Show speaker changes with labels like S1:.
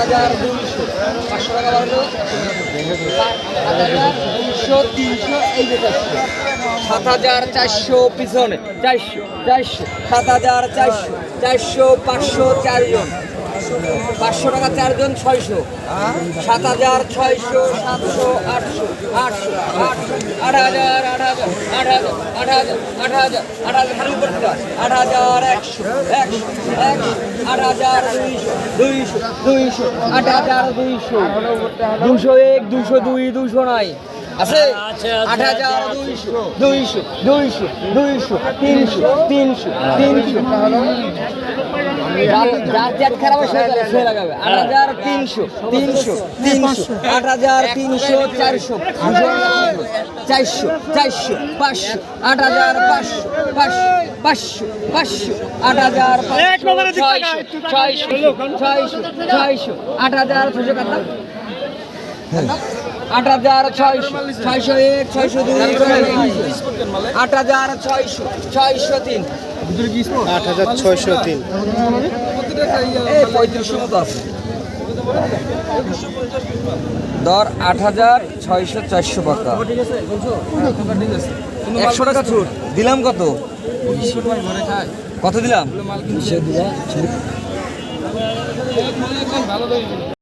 S1: হাজার দুইশো দুইশো, তিনশো সাত হাজার চারশো পিছনে, চারশো চারশো। সাত হাজার চারশো চারশো, পাঁচশো, চারজন। পাঁচশো টাকা চারজন ছয়শো। সাত হাজার ছয়শো সাতশো আটশো আটশো আটশো আট হাজার আট হাজার আট হাজার আট হাজার আট হাজার আট হাজার খালি উপর আট হাজার একশো একশো একশো আট হাজার দুইশো দুইশো দুইশো আট হাজার দুইশো। দুশো এক দুশো দুই দুশো নাই। আছে? আট হাজার দুইশো দুইশো দুইশো দুইশো তিনশো তিনশো তিনশো। যার- চ্যাট খারাপ সে লাগাবে। আট হাজার তিনশো তিনশো তিনশো আট হাজার তিনশো চারশো চারশো চারশো পাঁচশো আট হাজার পাঁচশো পাঁচশো পাঁচশো পাঁচশো আট হাজার ছয়শো ছয়শো ছয়শো আট হাজার ছয়শো কাটা আট হাজার ছয়শো ছয়শো এক ছয়শো দুই আট হাজার ছয়শো ছয়শো তিন
S2: আট হাজার ছয়শো তিন।
S1: দর আট হাজার ছয়শো চারশো টাকা। একশো টাকা ছুট। দিলাম কত? কত দিলাম?